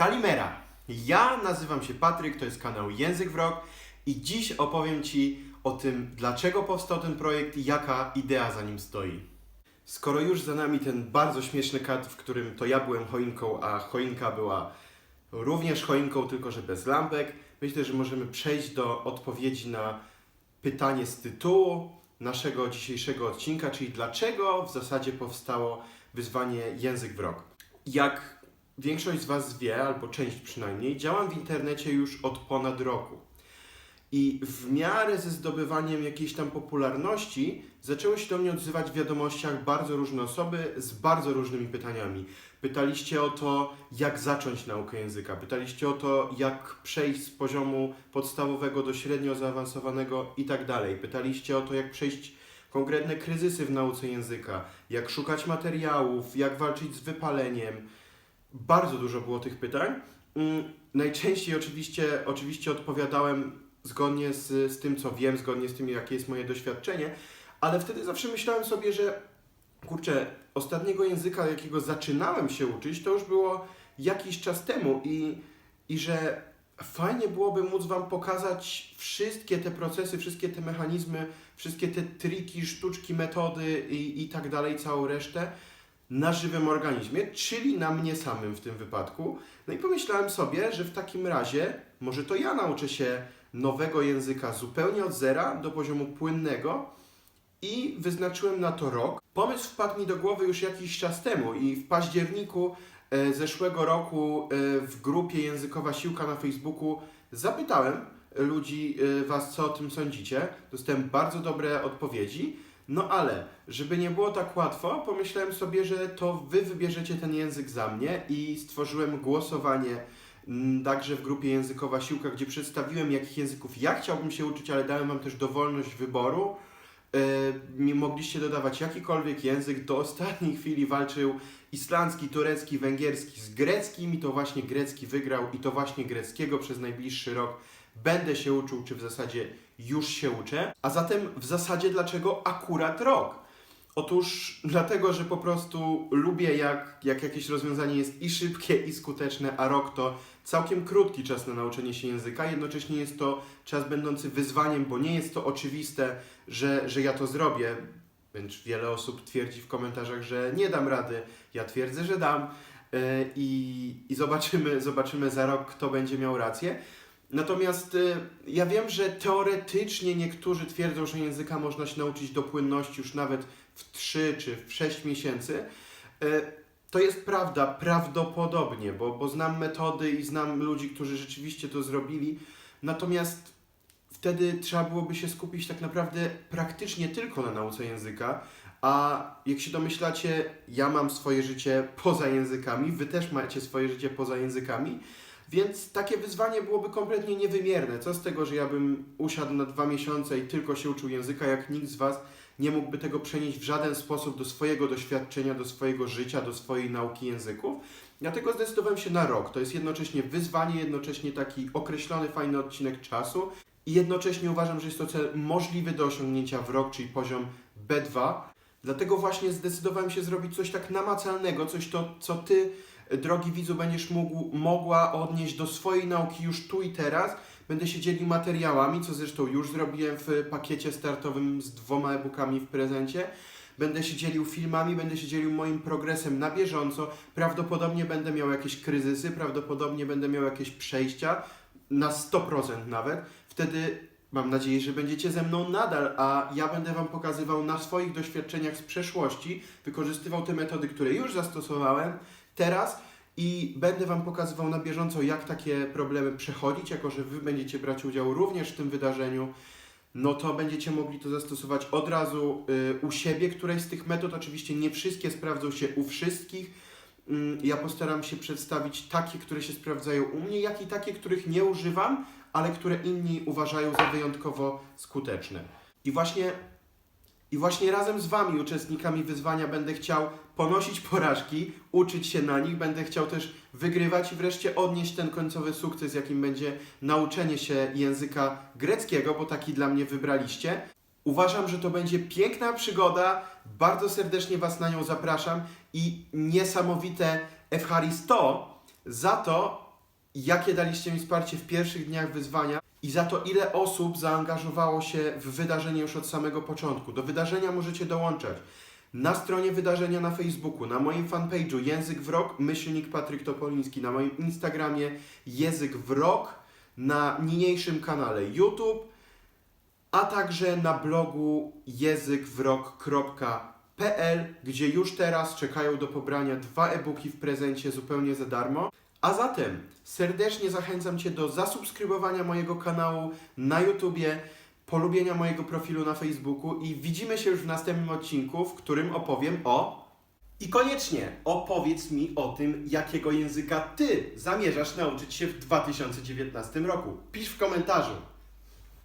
Kalimera. Ja nazywam się Patryk, to jest kanał Język Wrok i dziś opowiem Ci o tym, dlaczego powstał ten projekt i jaka idea za nim stoi. Skoro już za nami ten bardzo śmieszny kadr, w którym to ja byłem choinką, a choinka była również choinką, tylko że bez lampek, myślę, że możemy przejść do odpowiedzi na pytanie z tytułu naszego dzisiejszego odcinka, czyli dlaczego w zasadzie powstało wyzwanie Język Wrok. Jak większość z Was wie, albo część przynajmniej, działam w internecie już od ponad roku. I w miarę ze zdobywaniem jakiejś tam popularności zaczęły się do mnie odzywać w wiadomościach bardzo różne osoby z bardzo różnymi pytaniami. Pytaliście o to, jak zacząć naukę języka, pytaliście o to, jak przejść z poziomu podstawowego do średnio zaawansowanego i tak dalej. Pytaliście o to, jak przejść konkretne kryzysy w nauce języka, jak szukać materiałów, jak walczyć z wypaleniem. Bardzo dużo było tych pytań. Mm, Najczęściej oczywiście, oczywiście odpowiadałem zgodnie z, z tym, co wiem, zgodnie z tym, jakie jest moje doświadczenie, ale wtedy zawsze myślałem sobie, że kurczę, ostatniego języka, jakiego zaczynałem się uczyć, to już było jakiś czas temu i, i że fajnie byłoby móc Wam pokazać wszystkie te procesy, wszystkie te mechanizmy, wszystkie te triki, sztuczki, metody i, i tak dalej, całą resztę na żywym organizmie, czyli na mnie samym w tym wypadku. No i pomyślałem sobie, że w takim razie może to ja nauczę się nowego języka zupełnie od zera do poziomu płynnego i wyznaczyłem na to rok. Pomysł wpadł mi do głowy już jakiś czas temu i w październiku e, zeszłego roku e, w grupie Językowa Siłka na Facebooku zapytałem ludzi, e, Was, co o tym sądzicie. Dostałem bardzo dobre odpowiedzi. No ale, żeby nie było tak łatwo, pomyślałem sobie, że to Wy wybierzecie ten język za mnie i stworzyłem głosowanie mm, także w grupie Językowa Siłka, gdzie przedstawiłem, jakich języków ja chciałbym się uczyć, ale dałem Wam też dowolność wyboru. Yy, mogliście dodawać jakikolwiek język. Do ostatniej chwili walczył islandzki, turecki, węgierski z greckim i to właśnie grecki wygrał i to właśnie greckiego przez najbliższy rok będę się uczył, czy w zasadzie już się uczę. A zatem w zasadzie dlaczego akurat rok? Otóż dlatego, że po prostu lubię jak, jak jakieś rozwiązanie jest i szybkie i skuteczne, a rok to całkiem krótki czas na nauczenie się języka. Jednocześnie jest to czas będący wyzwaniem, bo nie jest to oczywiste, że, że ja to zrobię. Wiele osób twierdzi w komentarzach, że nie dam rady. Ja twierdzę, że dam. Yy, I, i zobaczymy, zobaczymy za rok, kto będzie miał rację. Natomiast y, ja wiem, że teoretycznie niektórzy twierdzą, że języka można się nauczyć do płynności już nawet w 3 czy w 6 miesięcy. Y, To jest prawda, prawdopodobnie, bo, bo znam metody i znam ludzi, którzy rzeczywiście to zrobili. Natomiast wtedy trzeba byłoby się skupić tak naprawdę praktycznie tylko na nauce języka. A jak się domyślacie, ja mam swoje życie poza językami, wy też macie swoje życie poza językami. Więc takie wyzwanie byłoby kompletnie niewymierne. Co z tego, że ja bym usiadł na dwa miesiące i tylko się uczył języka, jak nikt z Was nie mógłby tego przenieść w żaden sposób do swojego doświadczenia, do swojego życia, do swojej nauki języków. Dlatego zdecydowałem się na rok. To jest jednocześnie wyzwanie, jednocześnie taki określony, fajny odcinek czasu. I jednocześnie uważam, że jest to cel możliwy do osiągnięcia w rok, czyli poziom B2. Dlatego właśnie zdecydowałem się zrobić coś tak namacalnego, coś to, co Ty drogi widzu, będziesz mógł, mogła odnieść do swojej nauki już tu i teraz. Będę się dzielił materiałami, co zresztą już zrobiłem w pakiecie startowym z dwoma e-bookami w prezencie. Będę się dzielił filmami, będę się dzielił moim progresem na bieżąco. Prawdopodobnie będę miał jakieś kryzysy, prawdopodobnie będę miał jakieś przejścia, na 100% nawet. Wtedy mam nadzieję, że będziecie ze mną nadal, a ja będę Wam pokazywał na swoich doświadczeniach z przeszłości, wykorzystywał te metody, które już zastosowałem teraz i będę Wam pokazywał na bieżąco, jak takie problemy przechodzić, jako że Wy będziecie brać udział również w tym wydarzeniu, no to będziecie mogli to zastosować od razu y, u siebie, któreś z tych metod. Oczywiście nie wszystkie sprawdzą się u wszystkich. Mm, ja postaram się przedstawić takie, które się sprawdzają u mnie, jak i takie, których nie używam, ale które inni uważają za wyjątkowo skuteczne. I właśnie i właśnie razem z Wami, uczestnikami wyzwania, będę chciał ponosić porażki, uczyć się na nich, będę chciał też wygrywać i wreszcie odnieść ten końcowy sukces, jakim będzie nauczenie się języka greckiego, bo taki dla mnie wybraliście. Uważam, że to będzie piękna przygoda, bardzo serdecznie Was na nią zapraszam i niesamowite Efcharisto za to, jakie daliście mi wsparcie w pierwszych dniach wyzwania i za to, ile osób zaangażowało się w wydarzenie już od samego początku. Do wydarzenia możecie dołączać na stronie wydarzenia na Facebooku, na moim fanpage'u Język Wrok, myślnik Patryk Topoliński, na moim Instagramie Język Wrok, na niniejszym kanale YouTube, a także na blogu językwrok.pl, gdzie już teraz czekają do pobrania dwa e-booki w prezencie zupełnie za darmo. A zatem serdecznie zachęcam Cię do zasubskrybowania mojego kanału na YouTubie, polubienia mojego profilu na Facebooku i widzimy się już w następnym odcinku, w którym opowiem o. I koniecznie opowiedz mi o tym, jakiego języka Ty zamierzasz nauczyć się w 2019 roku. Pisz w komentarzu.